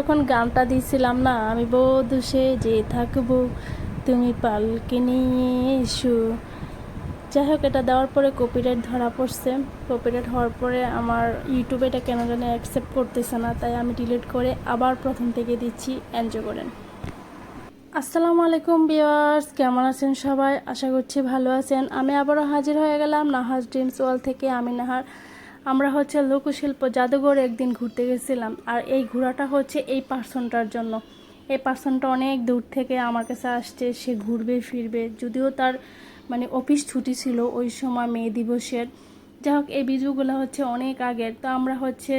তখন গানটা দিয়েছিলাম না, আমি বধূ যে থাকব, তুমি পালকে নিয়ে এসো। যাই হোক, এটা দেওয়ার পরে কপিরাইট ধরা পড়ছে। কপিরাইট হওয়ার পরে আমার ইউটিউবে এটা কেন জানি অ্যাকসেপ্ট করতেছে না, তাই আমি ডিলিট করে আবার প্রথম থেকে দিচ্ছি এনজয় করেন। আসসালামু আলাইকুম বিয়ার্স কেমন আছেন সবাই? আশা করছি ভালো আছেন। আমি আবারও হাজির হয়ে গেলাম নাহাজ ড্রিমস ওয়াল থেকে, আমি নাহার আমরা হচ্ছে লোকশিল্প জাদুঘর একদিন ঘুরতে গেছিলাম, আর এই ঘোরাটা হচ্ছে এই পার্সনটার জন্য। এই পার্সনটা অনেক দূর থেকে আমার কাছে আসছে, সে ঘুরবে, ফিরবে। যদিও তার মানে অফিস ছুটি ছিল ওই সময় মে দিবসের। যাই হোক, এই ভিডিওগুলো হচ্ছে অনেক আগের। তো আমরা হচ্ছে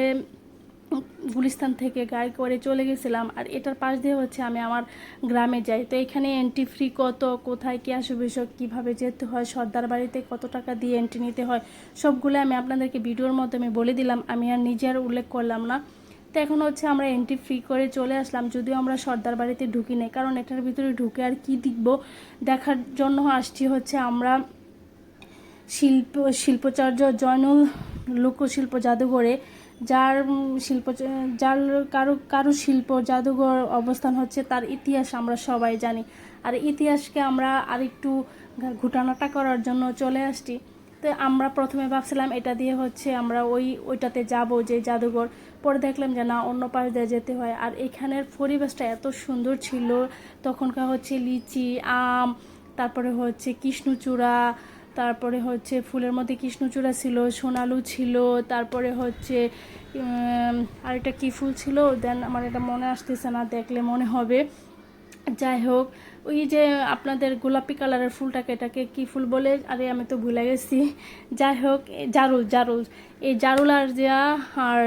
গুলিস্তান থেকে গাড়ি করে চলে গেছিলাম আর এটার পাশ দিয়ে হচ্ছে আমি আমার গ্রামে যাই। তো এখানে এন্ট্রি ফ্রি কত, কোথায় কী আসবে সব কীভাবে যেতে হয়, সর্দার বাড়িতে কত টাকা দিয়ে এন্ট্রি নিতে হয়, সবগুলো আমি আপনাদেরকে ভিডিওর মাধ্যমে বলে দিলাম, আমি আর নিজে আর উল্লেখ করলাম না। তো এখন হচ্ছে আমরা এন্ট্রি ফ্রি করে চলে আসলাম, যদিও আমরা সর্দার বাড়িতে ঢুকি নেই, কারণ এটার ভিতরে ঢুকে আর কি দেখব, দেখার জন্য আসছি হচ্ছে আমরা শিল্প, শিল্পচার্য, জয়নুল লোকশিল্প জাদুঘরে, যার শিল্প, যার কারু কারু শিল্প জাদুঘর অবস্থান হচ্ছে তার ইতিহাস আমরা সবাই জানি। আর ইতিহাসকে আমরা আরেকটু ঘুটানাটা করার জন্য চলে আসছি। তো আমরা প্রথমে ভাবছিলাম এটা দিয়ে হচ্ছে আমরা ওই, ওইটাতে যাব যে জাদুঘর। পরে দেখলাম যে না, অন্য পাশ দিয়ে যেতে হয়। আর এখানের পরিবেশটা এত সুন্দর ছিল। তখনকার হচ্ছে লিচি, আম, তারপরে হচ্ছে কৃষ্ণচূড়া তারপরে হচ্ছে ফুলের মধ্যে কৃষ্ণচূড়া ছিল, সোনালু ছিল, তারপরে হচ্ছে আরেকটা কী ফুল ছিল? দেন আমার এটা মনে আসতেছে না, দেখলে মনে হবে। যাই হোক, ওই যে আপনাদের গোলাপি কালারের ফুলটাকে, এটাকে কী ফুল বলে? আরে, আমি তো ভুলে গেছি। যাই হোক জারুল জারুল। এই জারুল আর যা আর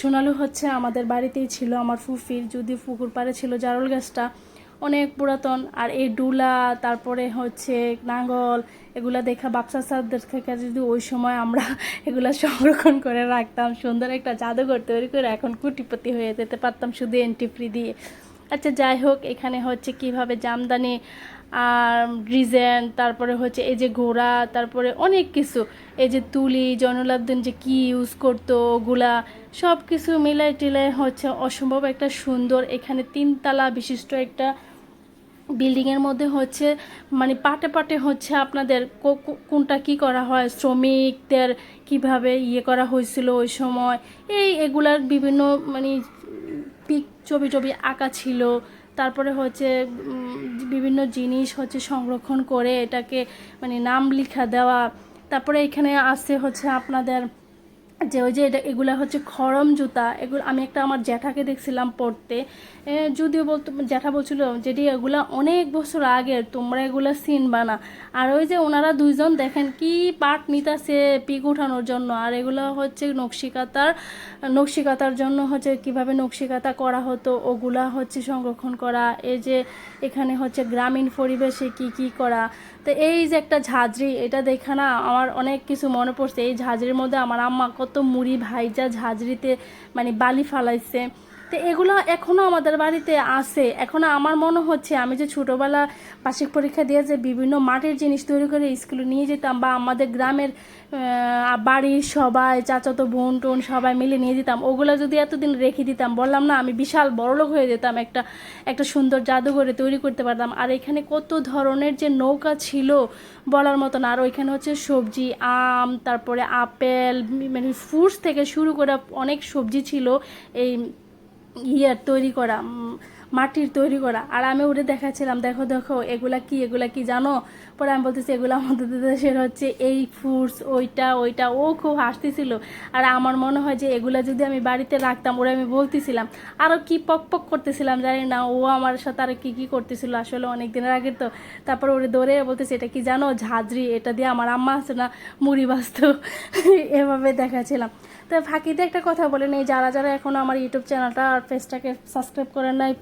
সোনালু হচ্ছে আমাদের বাড়িতেই ছিল, আমার ফুফির, যদি পুকুর পাড়ে ছিল জারুল গাছটা। অনেক পুরাতন। আর এই ডুলা, তারপরে হচ্ছে নাঙ্গল, এগুলা দেখা বাপসা স্যারদের থেকে যদি ওই সময় আমরা এগুলা সংরক্ষণ করে রাখতাম, সুন্দর একটা জাদুঘর তৈরি করে এখন কুটিপতি হয়ে যেতে পারতাম শুধু এন্ট্রি ফ্রি দিয়ে। আচ্ছা যাই হোক, এখানে হচ্ছে কীভাবে জামদানি, আর ডিজাইন, তারপরে হচ্ছে এই যে ঘোড়া, তারপরে অনেক কিছু। এই যে তুলি জয়নুলাবদিন যে কি ইউজ করতো ওগুলা সব কিছু মিলাই টিলাই হচ্ছে অসম্ভব একটা সুন্দর। এখানে তিনতলা বিশিষ্ট একটা বিল্ডিংয়ের মধ্যে হচ্ছে মানে পাটে পাটে হচ্ছে আপনাদের কোনটা কি করা হয়, শ্রমিকদের কীভাবে ইয়ে করা হয়েছিল ওই সময়? এই এগুলার বিভিন্ন মানে পিক ছবি টবি আঁকা ছিল। তারপরে হচ্ছে বিভিন্ন জিনিস হচ্ছে সংরক্ষণ করে এটাকে মানে নাম লিখা দেওয়া। তারপরে এখানে আছে হচ্ছে আপনাদের যে ওই যে এটা, এগুলো হচ্ছে খরম জুতা, এগুলো আমি একটা আমার জ্যাঠাকে দেখছিলাম পড়তে যদিও বলতো, জ্যাঠা বলছিল যেটি এগুলো অনেক বছর আগে, তোমরা এগুলো চিনবা না। আর ওই যে ওনারা দুইজন দেখেন কি পাট নিতাছে পিক উঠানোর জন্য। আর এগুলো হচ্ছে নকশিকাতার নকশিকাতার জন্য হচ্ছে কীভাবে নকশিকাতা করা হতো, ওগুলা হচ্ছে সংরক্ষণ করা। এই যে এখানে হচ্ছে গ্রামীণ পরিবেশে কি কি করা। তো এই যে একটা ঝাঁঝরি, এটা দেখে না আমার অনেক কিছু মনে পড়ছে। এই ঝাঁঝরির মধ্যে আমার আম্মা কত মুড়ি ভাইজা ঝাঁঝরিতে মানে বালি ফালাইছে। তো এগুলো এখনও আমাদের বাড়িতে আছে। এখনও আমার মনে হচ্ছে আমি যে ছোটোবেলা বার্ষিক পরীক্ষা দিয়ে যে বিভিন্ন মাটির জিনিস তৈরি করে স্কুলে নিয়ে যেতাম বা আমাদের গ্রামের বাড়ির সবাই, চাচাতো বোন টোন সবাই মিলে নিয়ে যেতাম, ওগুলো যদি এতদিন রেখে দিতাম, বললাম না, আমি বিশাল বড়লোক হয়ে যেতাম, একটা একটা সুন্দর জাদুঘরে তৈরি করতে পারতাম। আর এখানে কত ধরনের যে নৌকা ছিল বলার মতন, আর ওইখানে হচ্ছে সবজি, আম, তারপরে আপেল মানে ফ্রুটস থেকে শুরু করে অনেক সবজি ছিল এই ইয়ার তৈরি করা মাটির তৈরি করা। আর আমি উঠে দেখাচ্ছিলাম, দেখো দেখো, এগুলা কি এগুলা কি জানো? পরে আমি বলতেছি, এগুলো আমাদের দেশের হচ্ছে এই ফ্রুটস ওইটা ওইটা। ও খুব হাসতেছিল। আর আমার মনে হয় যে এগুলা যদি আমি বাড়িতে রাখতাম, ওরা আমি বলতেছিলাম। আরও কি পক পক করতেছিলাম জানি না, ও আমার সাথে আর কি, কী করতেছিল আসলে অনেক দিনের আগে তো। তারপর ওরে দৌড়ে বলতেছে, এটা কি জানো? ঝাঁঝরি, এটা দিয়ে আমার আম্মা আছে না, মুড়ি বাস্ত এভাবে দেখাচ্ছিলাম। তো ফাঁকিতে একটা কথা বলে নেই, যারা যারা এখন আমার ইউটিউব চ্যানেলটা আর পেজটাকে সাবস্ক্রাইব করেন নাই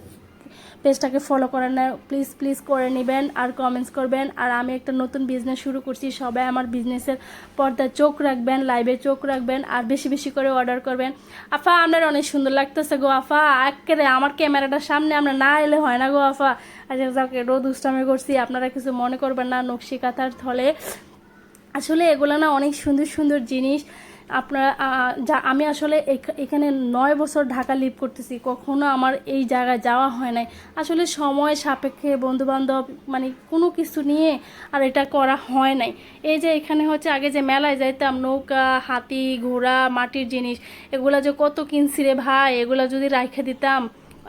পেজটাকে ফলো করেন না প্লিজ প্লিজ করে নেবেন আর কমেন্টস করবেন। আর আমি একটা নতুন বিজনেস শুরু করছি, সবাই আমার বিজনেসের পর্দায় চোখ রাখবেন লাইভে চোখ রাখবেন আর বেশি বেশি করে অর্ডার করবেন। আফা, আপনার অনেক সুন্দর লাগতেছে গো আফা, একেবারে আমার ক্যামেরাটার সামনে আমরা না এলে হয় না গো আফা। আচ্ছা যাকে রোদ উষ্টামে করছি, আপনারা কিছু মনে করবেন না, নকশি কাঁথার থলে। আসলে এগুলো না অনেক সুন্দর সুন্দর জিনিস। আপনার যা, আমি আসলে এখানে নয় বছর ঢাকা লিভ করতেছি, কখনো আমার এই জায়গায় যাওয়া হয় নাই। আসলে সময় সাপেক্ষে বন্ধুবান্ধব মানে কোনো কিছু নিয়ে আর এটা করা হয় নাই। এই যে এখানে হচ্ছে আগে যে মেলায় যাইতাম, নৌকা, হাতি, ঘোড়া, মাটির জিনিস, এগুলা যে কত কিনছি রে ভাই, এগুলা যদি রাইখে দিতাম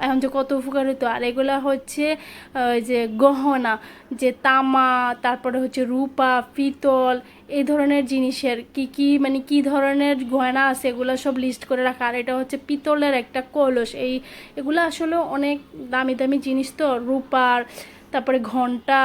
এখন যে কত উপকার হতো আর এগুলো হচ্ছে যে গহনা, যে তামা, তারপরে হচ্ছে রূপা, পিতল, এই ধরনের জিনিসের কি কি মানে কি ধরনের গয়না আছে এগুলো সব লিস্ট করে রাখা। আর এটা হচ্ছে পিতলের একটা কলস। এই, এগুলো আসলে অনেক দামি দামি জিনিস তো, রূপার, তারপরে ঘণ্টা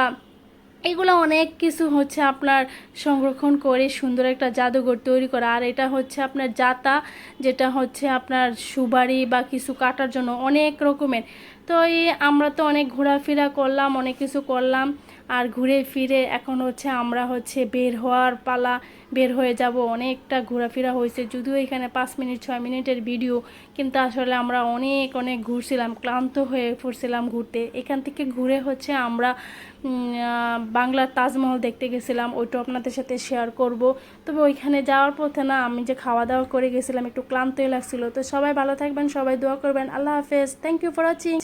এগুলো অনেক কিছু হচ্ছে আপনার সংরক্ষণ করে সুন্দর একটা জাদুঘর তৈরি করা। আর এটা হচ্ছে আপনার জাতা যেটা হচ্ছে আপনার সুবারি বা কিছু কাটার জন্য অনেক রকমের। তো এই আমরা তো অনেক ঘোরাফেরা করলাম, অনেক কিছু করলাম। আর ঘুরে ফিরে এখন হচ্ছে আমরা হচ্ছে বের হওয়ার পালা, বের হয়ে যাব। অনেকটা ঘোরাফেরা হয়েছে। যদিও এখানে পাঁচ মিনিট, ছয় মিনিটের ভিডিও কিন্তু আসলে আমরা অনেক অনেক ঘুরছিলাম, ক্লান্ত হয়ে পড়ছিলাম ঘুরতে। এখান থেকে ঘুরে হচ্ছে আমরা বাংলার তাজমহল দেখতে গেছিলাম। ওইটা আপনাদের সাথে শেয়ার করব। তবে ওইখানে যাওয়ার পথে না, আমি যে খাওয়া দাওয়া করে গেছিলাম, একটু ক্লান্তই লাগছিল। তো সবাই ভালো থাকবেন, সবাই দোয়া করবেন। আল্লাহ হাফেজ। Thank you for watching